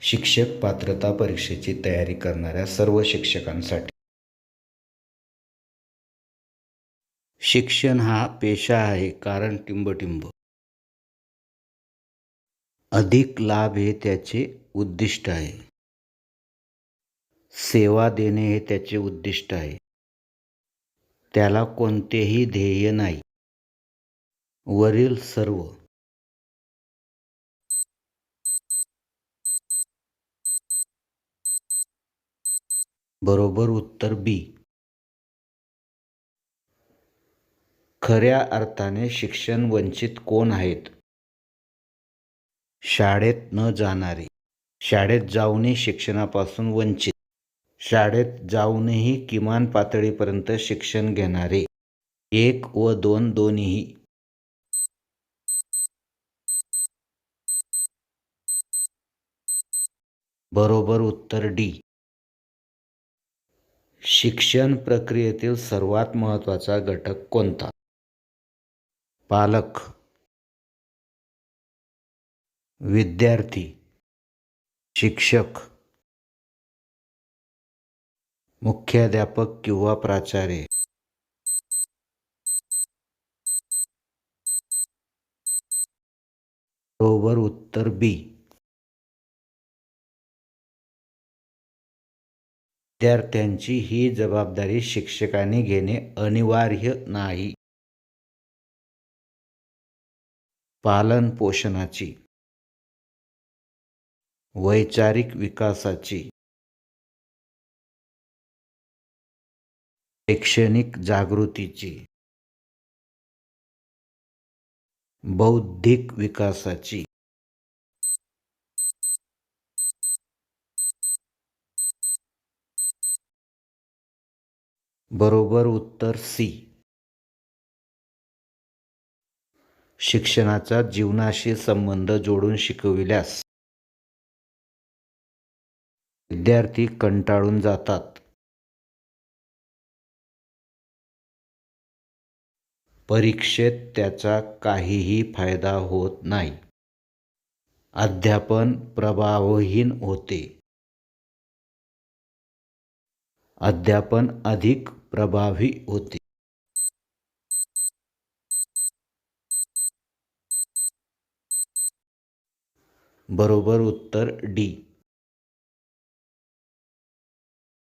शिक्षक पात्रता परीक्षेची तयारी करणाऱ्या सर्व शिक्षकांसाठी. शिक्षण हा पेशा आहे कारण टिंबटिंब. अधिक लाभ हे त्याचे उद्दिष्ट आहे. सेवा देणे हे त्याचे उद्दिष्ट आहे. त्याला कोणतेही ध्येय नाही. वरील सर्व बरोबर उत्तर बी. खऱ्या अर्थाने शिक्षण वंचित कोण आहेत? शाळेत न जाणारे. शाळेत जाऊनही शिक्षणापासून वंचित. शाळेत जाऊनही किमान पातळीपर्यंत शिक्षण घेणारे. एक व दोन दोन्हीही. बरोबर उत्तर डी. शिक्षण प्रक्रियेतील सर्वात महत्त्वाचा घटक कोणता? पालक. विद्यार्थी. शिक्षक. मुख्याध्यापक किंवा प्राचार्य. बरोबर उत्तर बी. विद्यार्थ्यांची ही जबाबदारी शिक्षकांनी घेणे अनिवार्य नाही. पालन पोषणाची वैचारिक विकासाची शैक्षणिक जागृतीची बौद्धिक विकासाची. बरोबर उत्तर सी. शिक्षणाचा जीवनाशी संबंध जोडून शिकविल्यास विद्यार्थी कंटाळून जातात. परीक्षेत त्याचा काहीही फायदा होत नाही. अध्यापन प्रभावहीन होते. अध्यापन अधिक प्रभावी होते. बरोबर उत्तर डी.